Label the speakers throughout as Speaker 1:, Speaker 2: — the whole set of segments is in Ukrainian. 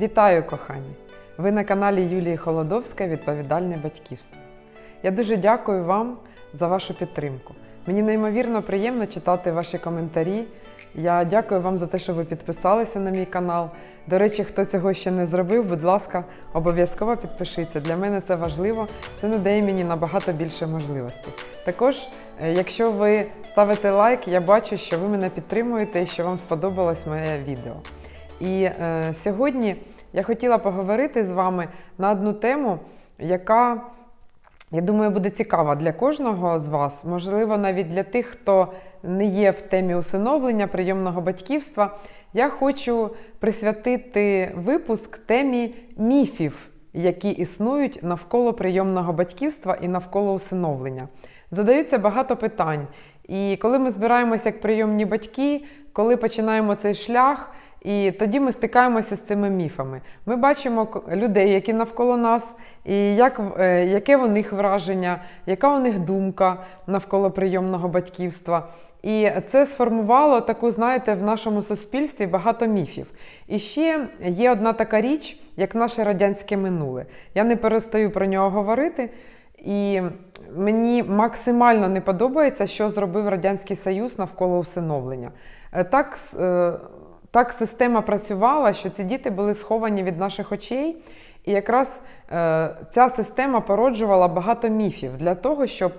Speaker 1: Вітаю, кохані! Ви на каналі Юлії Холодовська Відповідальне батьківство. Я дуже дякую вам за вашу підтримку. Мені неймовірно приємно читати ваші коментарі. Я дякую вам за те, що ви підписалися на мій канал. До речі, хто цього ще не зробив, будь ласка, обов'язково підпишіться. Для мене це важливо, це надає мені набагато більше можливостей. Також, е, якщо ви ставите лайк, я бачу, що ви мене підтримуєте і що вам сподобалось моє відео. І е, сьогодні я хотіла поговорити з вами на одну тему, яка, я думаю, буде цікава для кожного з вас, можливо, навіть для тих, хто не є в темі усиновлення прийомного батьківства. Я хочу присвятити випуск темі міфів, які існують навколо прийомного батьківства і навколо усиновлення. Задаються багато питань. І коли ми збираємося як прийомні батьки, коли починаємо цей шлях, і тоді ми стикаємося з цими міфами. Ми бачимо людей, які навколо нас, і як, е, яке у них враження, яка у них думка навколо прийомного батьківства. І це сформувало таку, знаєте, в нашому суспільстві багато міфів. І ще є одна така річ, як наше радянське минуле. Я не перестаю про нього говорити. І мені максимально не подобається, що зробив Радянський Союз навколо усиновлення. Е, Так, е, так система працювала, що ці діти були сховані від наших очей, і якраз е, ця система породжувала багато міфів для того, щоб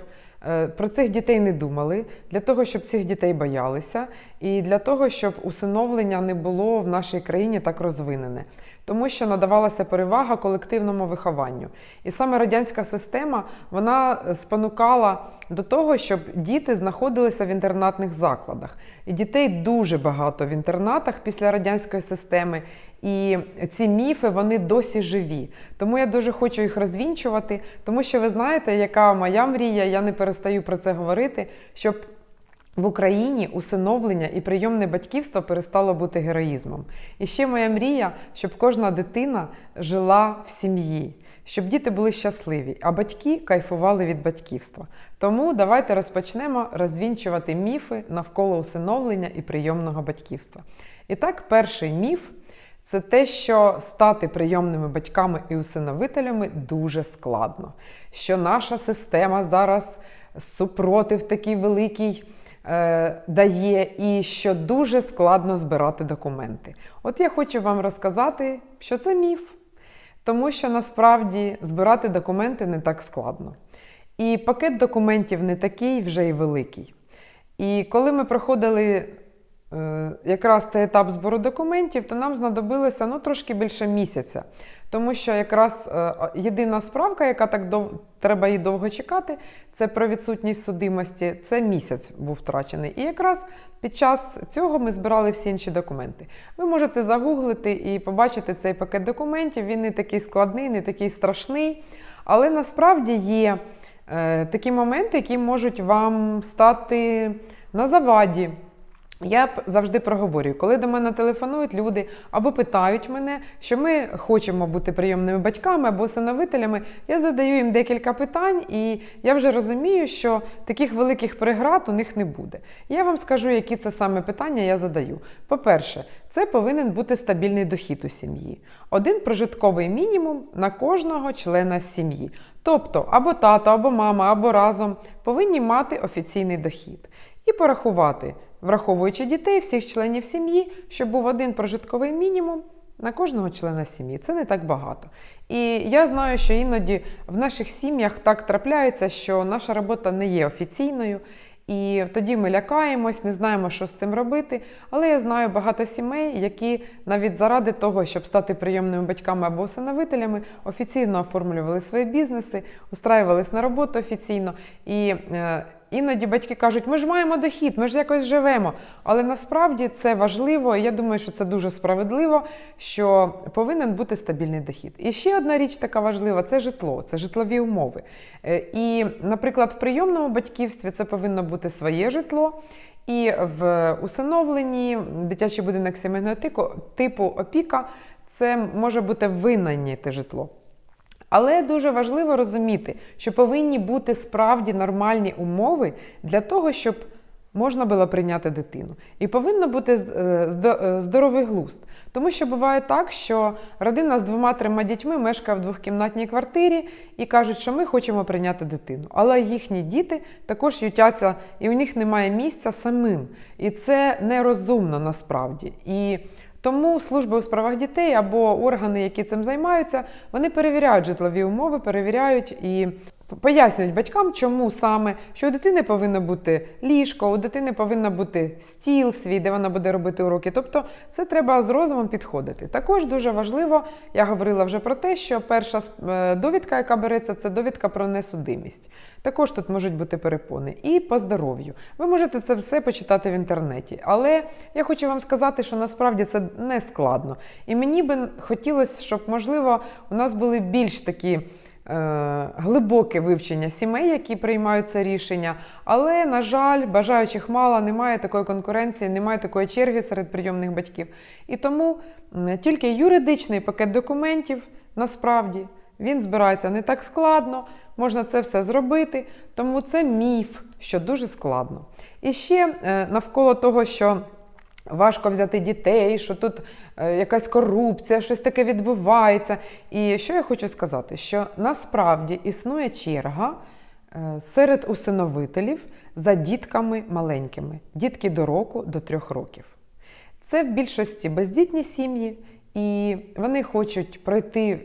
Speaker 1: е, про цих дітей не думали, для того, щоб цих дітей боялися, і для того, щоб усиновлення не було в нашій країні так розвинене. Тому що надавалася перевага колективному вихованню. І саме радянська система вона спонукала до того, щоб діти знаходилися в інтернатних закладах. І дітей дуже багато в інтернатах після радянської системи. І ці міфи вони досі живі. Тому я дуже хочу їх розвінчувати, тому що ви знаєте, яка моя мрія, я не перестаю про це говорити, щоб в Україні усиновлення і прийомне батьківство перестало бути героїзмом. І ще моя мрія, щоб кожна дитина жила в сім'ї, щоб діти були щасливі, а батьки кайфували від батьківства. Тому давайте розпочнемо розвінчувати міфи навколо усиновлення і прийомного батьківства. І так, перший міф це те, що стати прийомними батьками і усиновителями дуже складно. Що наша система зараз супротив такий великий е, дає, і що дуже складно збирати документи. От я хочу вам розказати, що це міф, тому що насправді збирати документи не так складно. І пакет документів не такий вже й великий. І коли ми проходили якраз цей етап збору документів, то нам знадобилося ну, трошки більше місяця. Тому що якраз е, єдина справка, яка так дов... треба її довго чекати, це про відсутність судимості. Це місяць був втрачений. І якраз під час цього ми збирали всі інші документи. Ви можете загуглити і побачити цей пакет документів. Він не такий складний, не такий страшний. Але насправді є е, такі моменти, які можуть вам стати на заваді. Я завжди проговорюю, коли до мене телефонують люди або питають мене, що ми хочемо бути прийомними батьками або усиновителями, я задаю їм декілька питань, і я вже розумію, що таких великих преград у них не буде. Я вам скажу, які це саме питання я задаю. По-перше, це повинен бути стабільний дохід у сім'ї. Один прожитковий мінімум на кожного члена сім'ї. Тобто або тато, або мама, або разом повинні мати офіційний дохід. І порахувати, враховуючи дітей, всіх членів сім'ї, щоб був один прожитковий мінімум на кожного члена сім'ї. Це не так багато. І я знаю, що іноді в наших сім'ях так трапляється, що наша робота не є офіційною. І тоді ми лякаємось, не знаємо, що з цим робити. Але я знаю багато сімей, які навіть заради того, щоб стати прийомними батьками або усиновителями, офіційно оформлювали свої бізнеси, устраювались на роботу офіційно. І е, іноді батьки кажуть, ми ж маємо дохід, ми ж якось живемо. Але насправді це важливо, і я думаю, що це дуже справедливо, що повинен бути стабільний дохід. І ще одна річ така важлива це житло, це житлові умови. Е, І, наприклад, в прийомному батьківстві це повинно бути своє житло. І в усиновленні дитячий будинок сімейного типу опіка це може бути винайняте житло. Але дуже важливо розуміти, що повинні бути справді нормальні умови для того, щоб можна було прийняти дитину. І повинно бути е, е, здоровий глузд. Тому що буває так, що родина з двома-трьома дітьми мешкає в двохкімнатній квартирі і кажуть, що ми хочемо прийняти дитину. Але їхні діти також ютяться, і у них немає місця самим. І це нерозумно насправді. І тому служби у справах дітей або органи, які цим займаються, вони перевіряють житлові умови, перевіряють і пояснюють батькам, чому саме, що у дитини повинно бути ліжко, у дитини повинен бути стіл свій, де вона буде робити уроки. Тобто це треба з розумом підходити. Також дуже важливо, я говорила вже про те, що перша е, довідка, яка береться, це довідка про несудимість. Також тут можуть бути перепони. І по здоров'ю. Ви можете це все почитати в інтернеті. Але я хочу вам сказати, що насправді це не складно. І мені би хотілося, щоб, можливо, у нас були більш такі. Е, Глибоке вивчення сімей, які приймають це рішення, але, на жаль, бажаючих мало, немає такої конкуренції, немає такої черги серед прийомних батьків. І тому тільки юридичний пакет документів насправді він збирається не так складно, можна це все зробити, тому це міф, що дуже складно. І ще е, навколо того, що важко взяти дітей, що тут якась корупція, щось таке відбувається. І що я хочу сказати, що насправді існує черга е, серед усиновителів за дітками маленькими, дітки до року, до трьох років. Це в більшості бездітні сім'ї, і вони хочуть пройти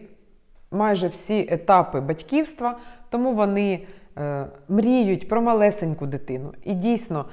Speaker 1: майже всі етапи батьківства, тому вони е, мріють про малесеньку дитину. І дійсно,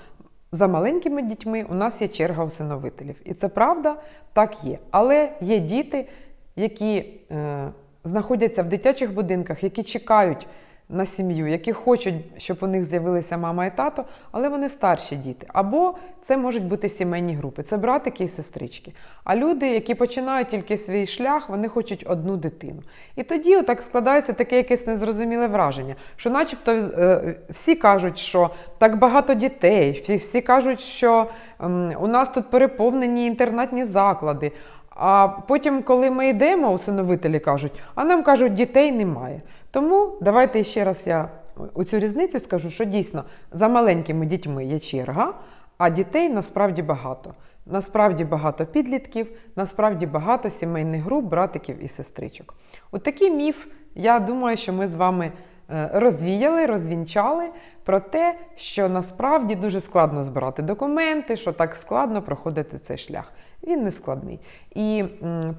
Speaker 1: за маленькими дітьми у нас є черга усиновителів. І це правда, так є. Але є діти, які е, знаходяться в дитячих будинках, які чекають на сім'ю, які хочуть, щоб у них з'явилися мама і тато, але вони старші діти. Або це можуть бути сімейні групи, це братики і сестрички. А люди, які починають тільки свій шлях, вони хочуть одну дитину. І тоді отак складається таке якесь незрозуміле враження, що, начебто, е, всі кажуть, що так багато дітей, всі, всі кажуть, що ем, у нас тут переповнені інтернатні заклади. А потім, коли ми йдемо, усиновителі кажуть, а нам кажуть, дітей немає. Тому давайте ще раз я у цю різницю скажу, що дійсно за маленькими дітьми є черга, а дітей насправді багато. Насправді багато підлітків, насправді багато сімейних груп, братиків і сестричок. От такий міф, я думаю, що ми з вами е, розвіяли, розвінчали про те, що насправді дуже складно збирати документи, що так складно проходити цей шлях. Він не складний. І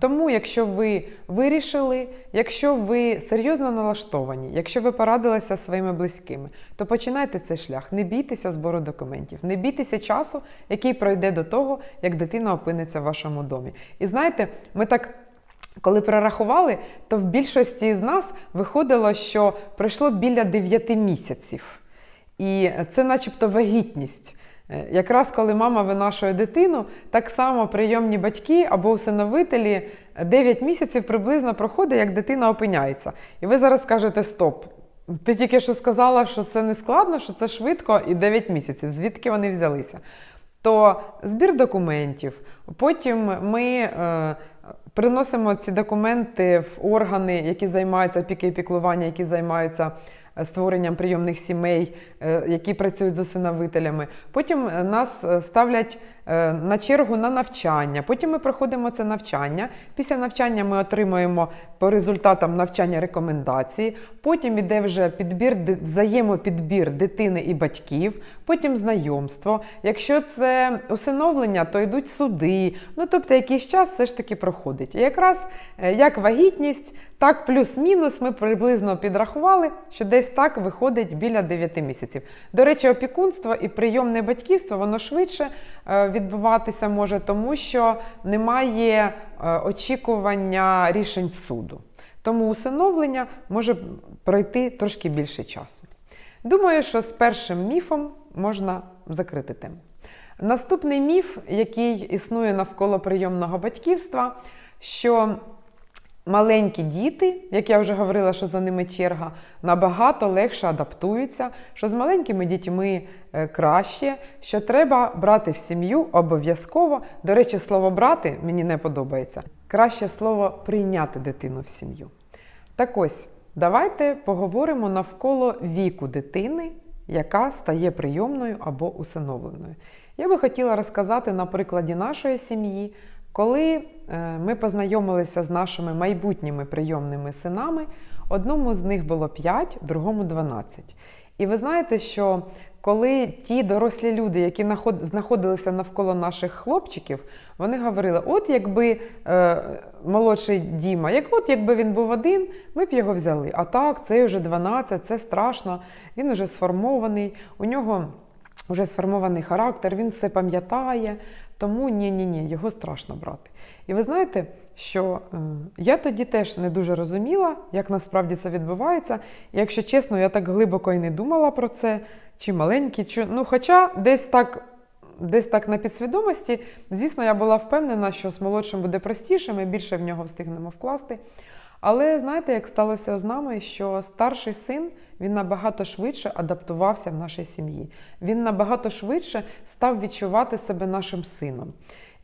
Speaker 1: тому, якщо ви вирішили, якщо ви серйозно налаштовані, якщо ви порадилися своїми близькими, то починайте цей шлях. Не бійтеся збору документів, не бійтеся часу, який пройде до того, як дитина опиниться в вашому домі. І знаєте, ми так. Коли перерахували, то в більшості з нас виходило, що пройшло біля 9 місяців. І це начебто вагітність. Е, Якраз коли мама винашує дитину, так само прийомні батьки або усиновителі 9 місяців приблизно проходить, як дитина опиняється. І ви зараз скажете: стоп, ти тільки що сказала, що це не складно, що це швидко і 9 місяців. Звідки вони взялися? То збір документів, потім ми е, приносимо ці документи в органи, які займаються опіки і піклування, які займаються створенням прийомних сімей, е, які працюють з усиновителями. Потім е, нас е, ставлять е, на чергу на навчання. Потім ми проходимо це навчання. Після навчання ми отримуємо по результатам навчання рекомендації. Потім іде вже підбір, взаємопідбір дитини і батьків, потім знайомство. Якщо це усиновлення, то йдуть суди. Ну тобто якийсь час все ж таки проходить. І якраз е, як вагітність, так плюс-мінус ми приблизно підрахували, що десь так виходить біля 9 місяців. До речі, опікунство і прийомне батьківство воно швидше е, відбуватися може, тому що немає е, очікування рішень суду. Тому усиновлення може пройти трошки більше часу. Думаю, що з першим міфом можна закрити тему. Наступний міф, який існує навколо прийомного батьківства, що маленькі діти, як я вже говорила, що за ними черга, набагато легше адаптуються, що з маленькими дітьми е, краще, що треба брати в сім'ю обов'язково. До речі, слово брати мені не подобається. Краще слово прийняти дитину в сім'ю. Так ось, давайте поговоримо навколо віку дитини яка стає прийомною або усиновленою. Я би хотіла розказати на прикладі нашої сім'ї, коли е, ми познайомилися з нашими майбутніми прийомними синами, одному з них було 5, другому 12. І ви знаєте, що коли ті дорослі люди, які знаходилися навколо наших хлопчиків, вони говорили: от якби е, молодший Діма, як от якби він був один, ми б його взяли. А так, це вже 12, це страшно, він вже сформований, у нього вже сформований характер, він все пам'ятає, тому ні-ні-ні, його страшно брати. І ви знаєте, що е, я тоді теж не дуже розуміла, як насправді це відбувається. Якщо чесно, я так глибоко і не думала про це, чи маленький, чи ну, хоча десь так. Десь так на підсвідомості, звісно, я була впевнена, що з молодшим буде простіше, ми більше в нього встигнемо вкласти. Але знаєте, як сталося з нами, що старший син він набагато швидше адаптувався в нашій сім'ї. Він набагато швидше став відчувати себе нашим сином.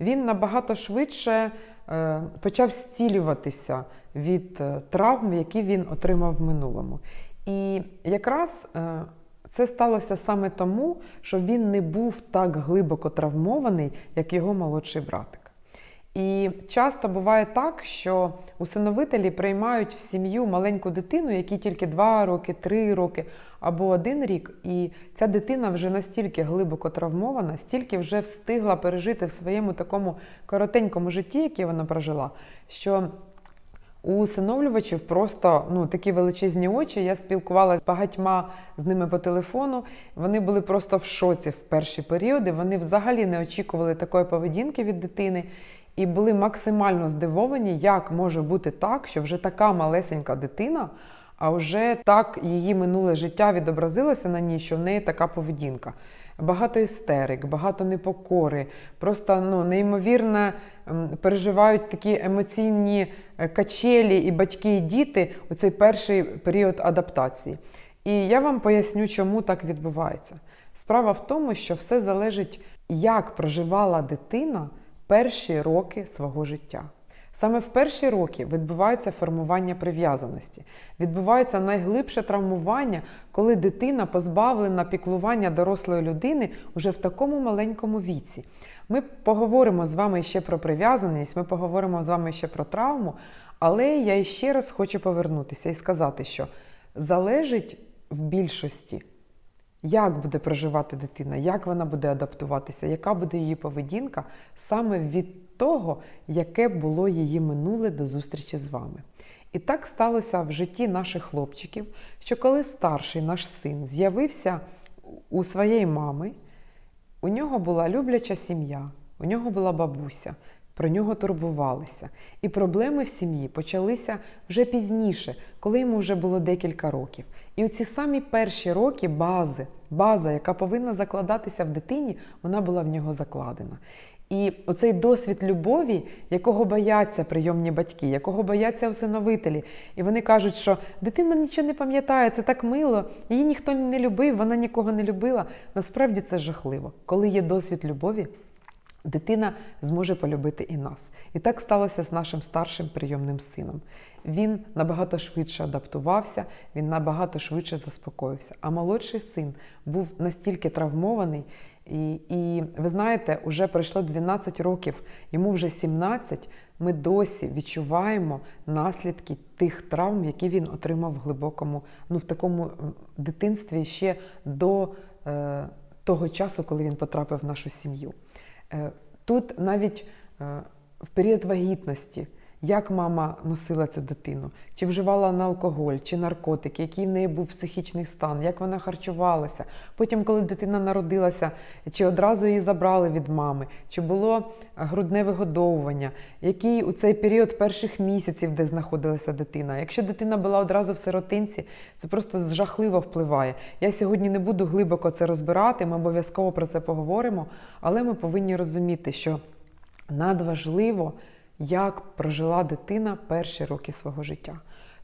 Speaker 1: Він набагато швидше е, почав зцілюватися від е, травм, які він отримав в минулому. І якраз е, це сталося саме тому, що він не був так глибоко травмований, як його молодший братик. І часто буває так, що усиновителі приймають в сім'ю маленьку дитину, якій тільки 2 роки, 3 роки або один рік, і ця дитина вже настільки глибоко травмована, стільки вже встигла пережити в своєму такому коротенькому житті, яке вона прожила, що у усиновлювачів просто ну, такі величезні очі. Я спілкувалася з багатьма з ними по телефону. Вони були просто в шоці в перші періоди. Вони взагалі не очікували такої поведінки від дитини і були максимально здивовані, як може бути так, що вже така малесенька дитина, а вже так її минуле життя відобразилося на ній, що в неї така поведінка. Багато істерик, багато непокори, просто ну, неймовірно переживають такі емоційні е, качелі і батьки, і діти у цей перший період адаптації. І я вам поясню, чому так відбувається. Справа в тому, що все залежить, як проживала дитина перші роки свого життя. Саме в перші роки відбувається формування прив'язаності, відбувається найглибше травмування, коли дитина позбавлена піклування дорослої людини уже в такому маленькому віці. Ми поговоримо з вами ще про прив'язаність, ми поговоримо з вами ще про травму, але я ще раз хочу повернутися і сказати, що залежить в більшості, як буде проживати дитина, як вона буде адаптуватися, яка буде її поведінка саме від того, яке було її минуле до зустрічі з вами. І так сталося в житті наших хлопчиків, що коли старший наш син з'явився у своєї мами, у нього була любляча сім'я, у нього була бабуся, про нього турбувалися. І проблеми в сім'ї почалися вже пізніше, коли йому вже було декілька років. І у ці самі перші роки бази, база, яка повинна закладатися в дитині, вона була в нього закладена. І оцей досвід любові, якого бояться прийомні батьки, якого бояться усиновителі. І вони кажуть, що дитина нічого не пам'ятає, це так мило, її ніхто не любив, вона нікого не любила. Насправді це жахливо. Коли є досвід любові, дитина зможе полюбити і нас. І так сталося з нашим старшим прийомним сином. Він набагато швидше адаптувався, він набагато швидше заспокоївся. А молодший син був настільки травмований. І, і ви знаєте, вже пройшло 12 років, йому вже 17, Ми досі відчуваємо наслідки тих травм, які він отримав в глибокому, ну в такому дитинстві ще до е, того часу, коли він потрапив в нашу сім'ю. Е, Тут навіть е, в період вагітності, як мама носила цю дитину, чи вживала на алкоголь, чи наркотики, який в неї був психічний стан, як вона харчувалася. Потім, коли дитина народилася, чи одразу її забрали від мами, чи було грудне вигодовування, який у цей період перших місяців, де знаходилася дитина. Якщо дитина була одразу в сиротинці, це просто жахливо впливає. Я сьогодні не буду глибоко це розбирати, ми обов'язково про це поговоримо, але ми повинні розуміти, що надважливо, як прожила дитина перші роки свого життя.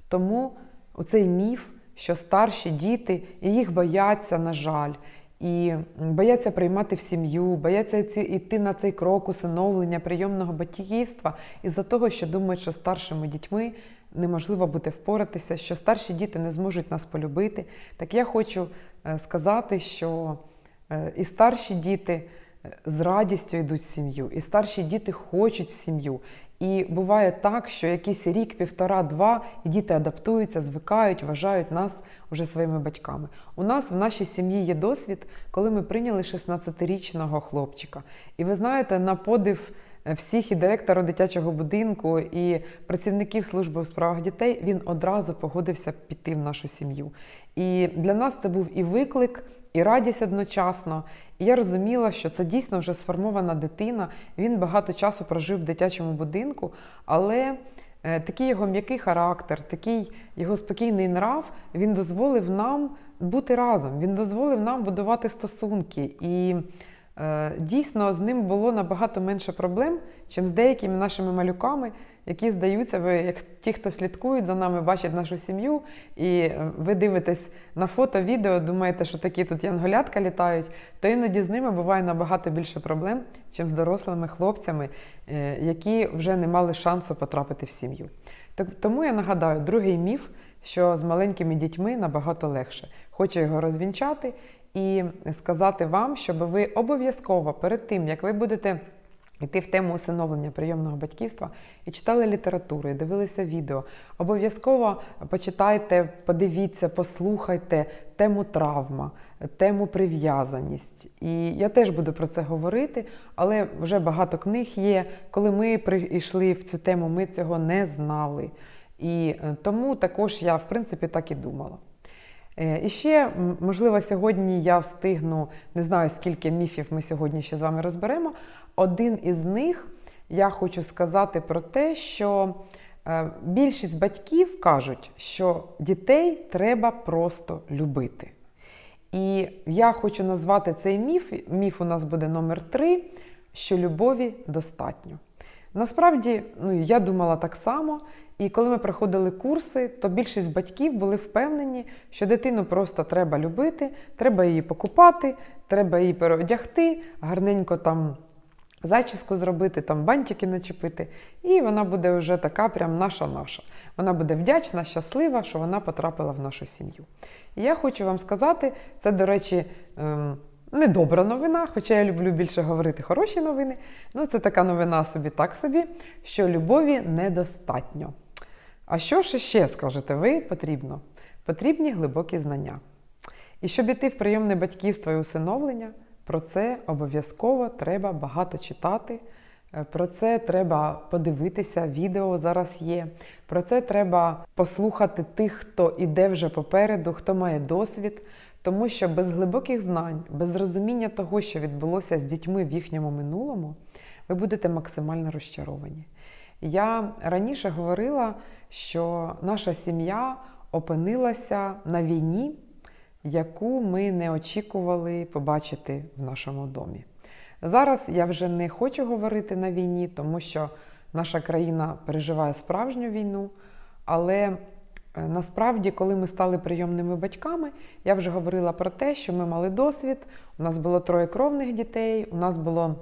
Speaker 1: Тому оцей міф, що старші діти і їх бояться, на жаль, і бояться приймати в сім'ю, бояться йти на цей крок усиновлення прийомного батьківства із-за того, що думають, що старшими дітьми неможливо буде впоратися, що старші діти не зможуть нас полюбити. Так я хочу е, сказати, що е, і старші діти е, з радістю йдуть в сім'ю, і старші діти хочуть в сім'ю. І буває так, що якийсь рік, півтора, два, діти адаптуються, звикають, вважають нас вже своїми батьками. У нас в нашій сім'ї є досвід, коли ми прийняли 16-річного хлопчика. І ви знаєте, на подив е, всіх і директора дитячого будинку, і працівників служби у справах дітей він одразу погодився піти в нашу сім'ю. І для нас це був і виклик, і радість одночасно. І я розуміла, що це дійсно вже сформована дитина. Він багато часу прожив в дитячому будинку, але е, такий його м'який характер, такий його спокійний нрав, він дозволив нам бути разом. Він дозволив нам будувати стосунки. І е, дійсно з ним було набагато менше проблем, чим з деякими нашими малюками, які здаються, ви, як ті, хто слідкують за нами, бачать нашу сім'ю, і е, ви дивитесь на фото, відео, думаєте, що такі тут янголятка літають, то іноді з ними буває набагато більше проблем, чим з дорослими хлопцями, е, які вже не мали шансу потрапити в сім'ю. Тому я нагадаю, другий міф, що з маленькими дітьми набагато легше. Хочу його розвінчати і сказати вам, щоб ви обов'язково перед тим, як ви будете йти в тему усиновлення прийомного батьківства і читали літературу, і дивилися відео. Обов'язково почитайте, подивіться, послухайте тему травма, тему прив'язаність. І я теж буду про це говорити, але вже багато книг є. Коли ми прийшли в цю тему, ми цього не знали. І е, тому також я, в принципі, так і думала. Е, І ще, можливо, сьогодні я встигну, не знаю, скільки міфів ми сьогодні ще з вами розберемо. Один із них я хочу сказати про те, що е, більшість батьків кажуть, що дітей треба просто любити. І я хочу назвати цей міф. Міф у нас буде номер три, що любові достатньо. Насправді, ну я думала так само. І коли ми проходили курси, то більшість батьків були впевнені, що дитину просто треба любити, треба її покупати, треба її переодягти, гарненько там зачіску зробити, там бантики начепити, і вона буде вже така, прям наша-наша. Вона буде вдячна, щаслива, що вона потрапила в нашу сім'ю. І я хочу вам сказати, це, до речі, ем, недобра новина, хоча я люблю більше говорити хороші новини. Ну, це така новина собі так собі, що любові недостатньо. А що ж ще, скажете ви, потрібно? Потрібні глибокі знання. І щоб іти в прийомне батьківство і усиновлення, про це обов'язково треба багато читати. Е, Про це треба подивитися, відео зараз є. Про це треба послухати тих, хто іде вже попереду, хто має досвід. Тому що без глибоких знань, без розуміння того, що відбулося з дітьми в їхньому минулому, ви будете максимально розчаровані. Я раніше говорила, що наша сім'я опинилася на війні, яку ми не очікували побачити в нашому домі. Зараз я вже не хочу говорити на війні, тому що наша країна переживає справжню війну. Але е, насправді, коли ми стали прийомними батьками, я вже говорила про те, що ми мали досвід. У нас було троє кровних дітей, у нас було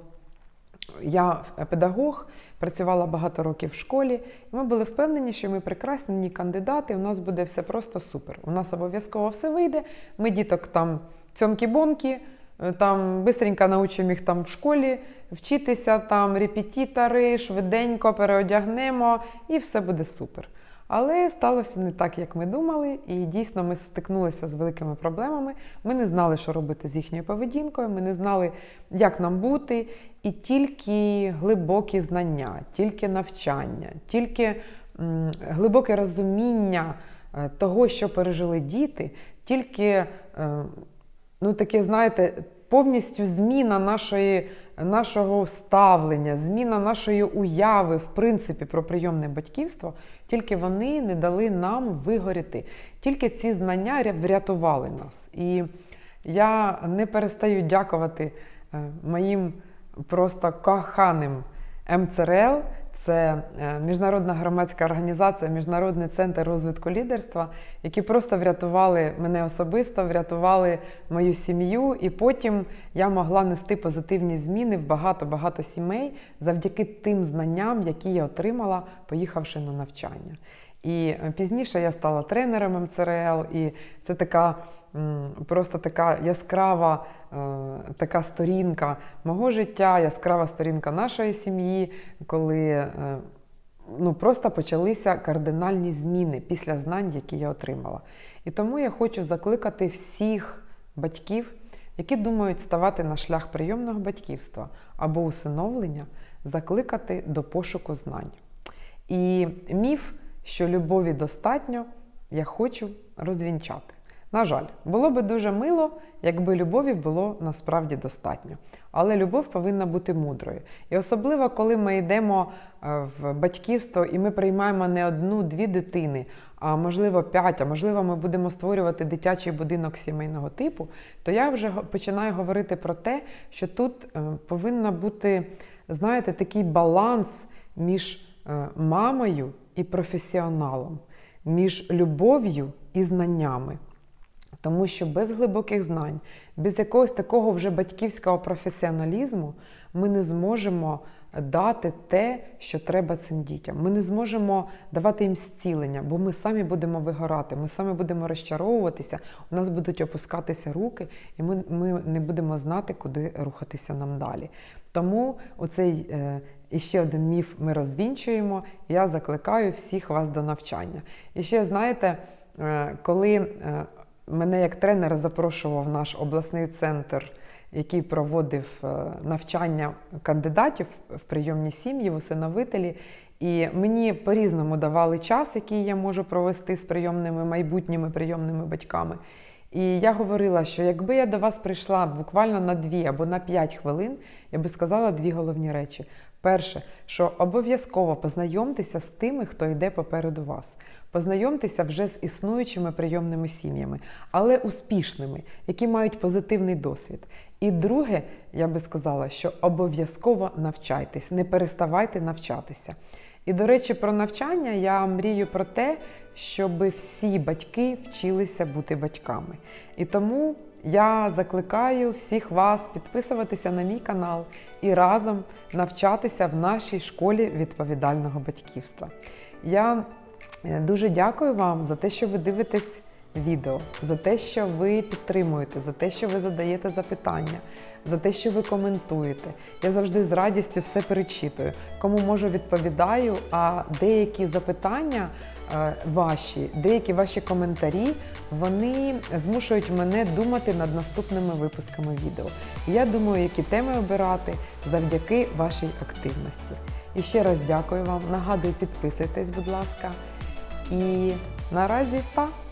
Speaker 1: я педагог, працювала багато років в школі, і ми були впевнені, що ми прекрасні кандидати, у нас буде все просто супер. У нас обов'язково все вийде. Ми діток там цьомкі-бомки, е, там бистренько научимо їх там в школі вчитися, там репетітори, швиденько переодягнемо, і все буде супер. Але сталося не так, як ми думали, і дійсно ми стикнулися з великими проблемами. Ми не знали, що робити з їхньою поведінкою, ми не знали, як нам бути. І тільки глибокі знання, тільки навчання, тільки глибоке розуміння е, того, що пережили діти, тільки е, ну, таке, знаєте, повністю зміна нашої, нашого ставлення, зміна нашої уяви, в принципі, про прийомне батьківство, тільки вони не дали нам вигоріти. Тільки ці знання ря- врятували нас. І я не перестаю дякувати е, моїм просто коханим МЦРЛ. Це е, міжнародна громадська організація, Міжнародний центр розвитку лідерства, які просто врятували мене особисто, врятували мою сім'ю, і потім я могла нести позитивні зміни в багато-багато сімей завдяки тим знанням, які я отримала, поїхавши на навчання. І е, пізніше я стала тренером МЦРЛ, і це така просто така яскрава е, така сторінка мого життя, яскрава сторінка нашої сім'ї, коли е, ну, просто почалися кардинальні зміни після знань, які я отримала. І тому я хочу закликати всіх батьків, які думають ставати на шлях прийомного батьківства або усиновлення, закликати до пошуку знань. І міф, що любові достатньо, я хочу розвінчати. На жаль, було би дуже мило, якби любові було насправді достатньо. Але любов повинна бути мудрою. І особливо, коли ми йдемо е, в батьківство і ми приймаємо не одну-дві дитини, а можливо п'ять, а можливо, ми будемо створювати дитячий будинок сімейного типу, то я вже починаю говорити про те, що тут е, повинна бути, знаєте, такий баланс між е, мамою і професіоналом, між любов'ю і знаннями. Тому що без глибоких знань, без якогось такого вже батьківського професіоналізму ми не зможемо дати те, що треба цим дітям. Ми не зможемо давати їм зцілення, бо ми самі будемо вигорати, ми самі будемо розчаровуватися, у нас будуть опускатися руки, і ми, ми не будемо знати, куди рухатися нам далі. Тому оцей е, іще один міф ми розвінчуємо. Я закликаю всіх вас до навчання. І ще знаєте, е, коли е, мене як тренер запрошував наш обласний центр, який проводив е, навчання кандидатів в прийомні сім'ї, в усиновителі. І мені по-різному давали час, який я можу провести з прийомними майбутніми прийомними батьками. І я говорила, що якби я до вас прийшла буквально на дві або на п'ять хвилин, я би сказала дві головні речі. Перше, що обов'язково познайомтеся з тими, хто йде попереду вас. Познайомтеся вже з існуючими прийомними сім'ями, але успішними, які мають позитивний досвід. І друге, я би сказала, що обов'язково навчайтесь, не переставайте навчатися. І, до речі, про навчання я мрію про те, щоб всі батьки вчилися бути батьками. І тому я закликаю всіх вас підписуватися на мій канал і разом навчатися в нашій школі відповідального батьківства. Я е, дуже дякую вам за те, що ви дивитесь відео, за те, що ви підтримуєте, за те, що ви задаєте запитання, за те, що ви коментуєте. Я завжди з радістю все перечитую. Кому можу відповідаю, а деякі запитання ваші, деякі ваші коментарі, вони змушують мене думати над наступними випусками відео. Я думаю, які теми обирати завдяки вашій активності. І ще раз дякую вам. Нагадую, підписуйтесь, будь ласка. І наразі па!